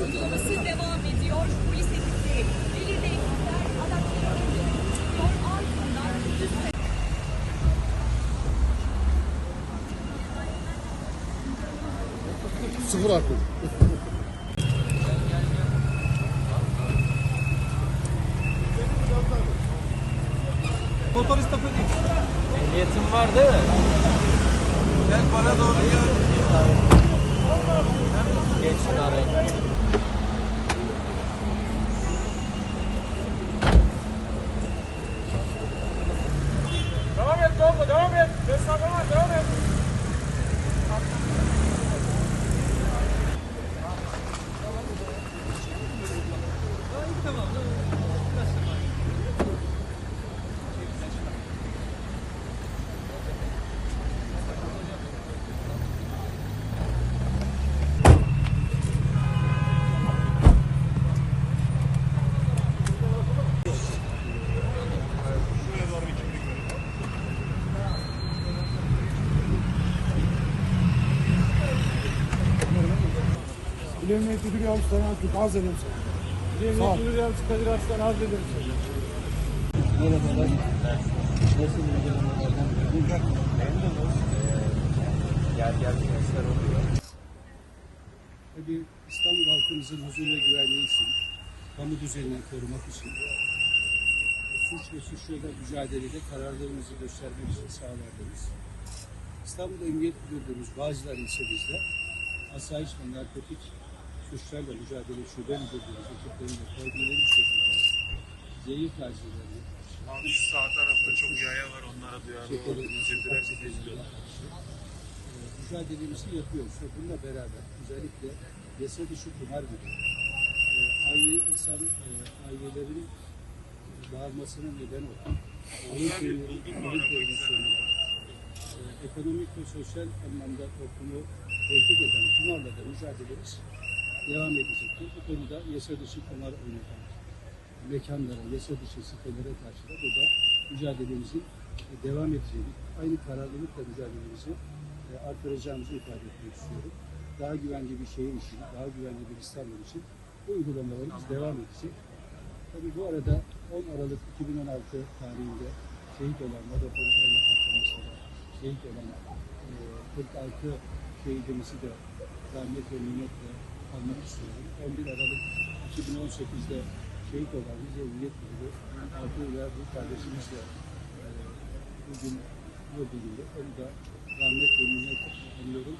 Uygulaması devam ediyor. Polis Sıfır alkol. Motorist tapu değil. Ehliyetin var değil mi? Gel bana doğru gel. Geç şunu Emniyet Müdürü Yavuz'dan artık az ederim sana. Emniyet Müdürü Yardımcısı Kadir Arslan arz ederim size. Gel gel gençler oluyor. Tabii İstanbul halkımızın huzur ve güvenliği için, kamu düzenini korumak için, suç ve suçlarla mücadelede kararlarımızı göstermek için sahalardayız. İstanbul Emniyet Müdürlüğümüz Bağcılar ilçemizde asayiş ve narkotik suçlarla mücadele şube müdürlüğümüz ekipleriyle koordineli şekilde zehir tacirlerini, Abi şu sağ tarafta çok yaya var onlara duyarlı. Bizimkiler bizi izliyorlar. mücadelemizi yapıyoruz ve bununla beraber özellikle yasa dışı kumar gibi e, aile insan e, ailelerin dağılmasına neden olan sonunda, e, ekonomik ve sosyal anlamda toplumu tehdit eden kumarla da mücadelemiz devam edecektir. Bu konuda yasa dışı kumar oynatan mekanlara, yasa dışı sitelere karşı da burada mücadelemizin e, devam edeceğini, aynı kararlılıkla mücadelemizi e, artıracağımızı ifade etmek istiyorum. Daha güvenli bir şehir için, daha güvenli bir İstanbul için bu uygulamalarımız devam edecek. Tabii bu arada 10 Aralık 2016 tarihinde şehit olan Vodafone arama patlamasında şehit olan e, 46 şehidimizi de rahmet ve minnetle anmak istiyorum. 11 Aralık 2018'de şehit olan Rize Emniyet Müdürü Altı ve bu kardeşimizle e, bugün bu bugün de onu da rahmet ve minnetle anıyorum.